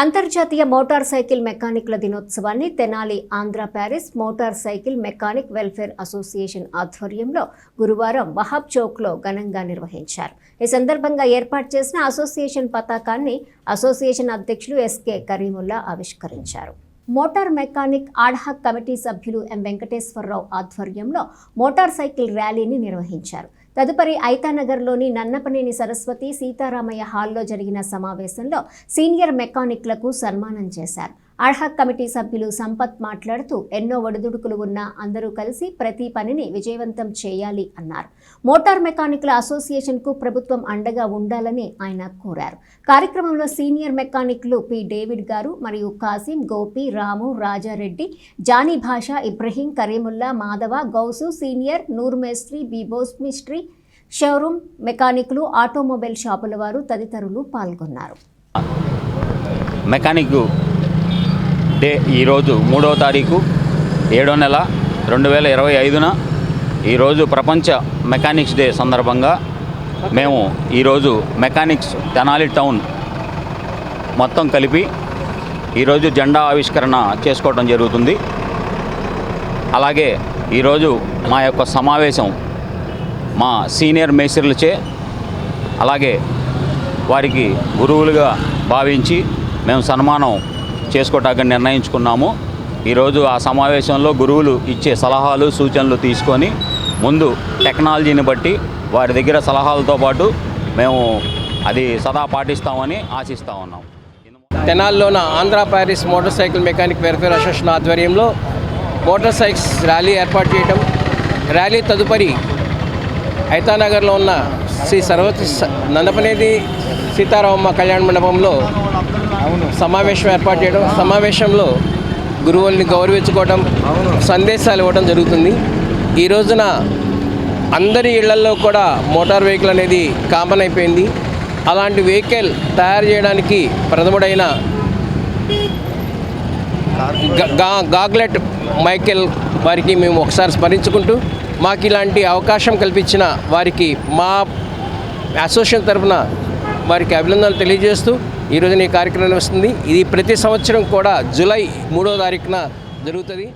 అంతర్జాతీయ motor cycle మెకానిక్ల దినోత్సవాన్ని Tenali Andhra Paris motor cycle mechanic welfare association ఆధ్వర్యంలో గురువారం వహాబ్ చౌక్లో ఘనంగా నిర్వహించారు. ఈ సందర్భంగా ఏర్పాటు చేసిన అసోసియేషన్ పతాకాన్ని అసోసియేషన్ అధ్యక్షులు ఎస్కే కరీముల్లా ఆవిష్కరించారు. మోటార్ మెకానిక్ ఆడ్హాక్ కమిటీ సభ్యులు ఎం వెంకటేశ్వరరావు ఆధ్వర్యంలో మోటార్ సైకిల్ ర్యాలీని నిర్వహించారు. తదుపరి ఐతానగర్లోని నన్నపనేని సరస్వతి సీతారామయ్య హాల్లో జరిగిన సమావేశంలో సీనియర్ మెకానిక్లకు సన్మానం చేశారు. అర్హక్ కమిటీ సభ్యులు సంపత్ మాట్లాడుతూ ఎన్నో ఒడిదుడుకులు ఉన్నా అందరూ కలిసి ప్రతి పనిని విజయవంతం చేయాలి అన్నారు. మోటార్ మెకానిక్ల అసోసియేషన్కు ప్రభుత్వం అండగా ఉండాలని ఆయన కోరారు. కార్యక్రమంలో సీనియర్ మెకానిక్లు పి. డేవిడ్ గారు మరియు కాసిం గోపి రాము రాజారెడ్డి జానీ భాష ఇబ్రహీం కరీముల్లా మాధవ గౌసు సీనియర్ నూర్మేస్త్రి బిబోస్ మిస్ట్రీ షోరూమ్ మెకానిక్లు ఆటోమొబైల్ షాపుల వారు తదితరులు పాల్గొన్నారు. మెకానిక్ డే ఈరోజు మూడవ తారీఖు ఏడో నెల రెండు వేల ఇరవై ఐదున ఈరోజు ప్రపంచ మెకానిక్స్ డే సందర్భంగా మేము ఈరోజు మెకానిక్స్ తెనాలి టౌన్ మొత్తం కలిపి ఈరోజు జెండా ఆవిష్కరణ చేసుకోవడం జరుగుతుంది. అలాగే ఈరోజు మా యొక్క సమావేశం మా సీనియర్ మేస్త్రులచే అలాగే వారికి గురువులుగా భావించి మేము సన్మానం చేసుకోవటానికి నిర్ణయించుకున్నాము. ఈరోజు ఆ సమావేశంలో గురువులు ఇచ్చే సలహాలు సూచనలు తీసుకొని ముందు టెక్నాలజీని బట్టి వారి దగ్గర సలహాలతో పాటు మేము అది సదా పాటిస్తామని ఆశిస్తూ ఉన్నాం. తెనాల్లోన Andhra Paris motor cycle mechanic welfare association ఆధ్వర్యంలో మోటార్ సైకిల్స్ ర్యాలీ ఏర్పాటు చేయడం ర్యాలీ తదుపరి ఐతానగర్లో ఉన్న శ్రీ సర్వతి స- నందపనేది సీతారామమ్మ కళ్యాణ మండపంలో సమావేశం ఏర్పాటు చేయడం సమావేశంలో గురువుల్ని గౌరవించుకోవడం సందేశాలు ఇవ్వడం జరుగుతుంది. ఈ రోజున అందరి ఇళ్ళలో కూడా మోటార్ వెహికల్ అనేది కామన్ అయిపోయింది. అలాంటి వెహికల్ తయారు చేయడానికి ప్రథముడైన గా- గాగ్లెట్ మైకెల్ వారికి మేము ఒకసారి స్మరించుకుంటూ మాకు ఇలాంటి అవకాశం కల్పించిన వారికి మా అసోసియేషన్ తరఫున వారికి అభినందనలు తెలియజేస్తూ ఈరోజు ఈ కార్యక్రమం వస్తుంది. ఇది ప్రతి సంవత్సరం కూడా జూలై మూడో తారీఖున జరుగుతుంది.